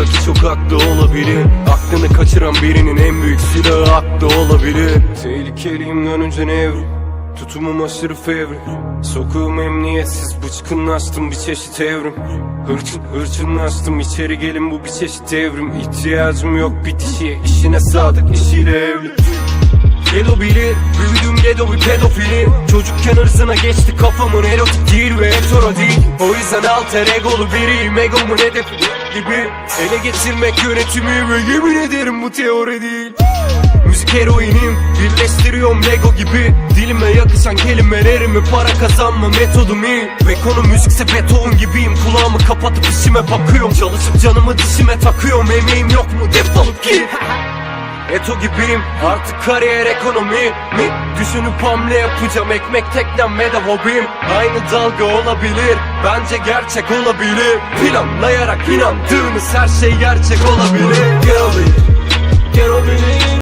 karşıdaki çok haklı olabilir. Aklını kaçıran birinin en büyük silahı haklı olabilir. Tehlikeliyim dönünce nevrim Tutumum aşırı fevri Sokağım emniyetsiz bıçkınlaştım bir çeşit evrim. Hırçın hırçınlaştım içeri gelin bu bir çeşit evrim. İhtiyacım yok bitişiye işine sadık işiyle evli. Gedo bilir, büyüdüm gedo bir pedofili. Çocukken hırsına geçti kafamın erotik değil O yüzden alter egolu biriyim egomun hedefi gibi. Ele geçirmek yönetimimi yemin ederim bu teori değil. Müzik heroinim Birleştiriyorum Lego gibi. Dilime yakışan kelimelerimi para kazanma metodum iyi. Ve konu müzikse beton gibiyim Kulağımı kapatıp işime bakıyorum. Çalışıp canımı dişime takıyorum Emeğim yok mu? Defolup git Eto gibiyim artık kariyer ekonomi mi? Düşünüp hamle yapacağım ekmek teklenme de hobim. Aynı dalga olabilir bence gerçek olabilir. Planlayarak inandığınız her şey gerçek olabilir. Gel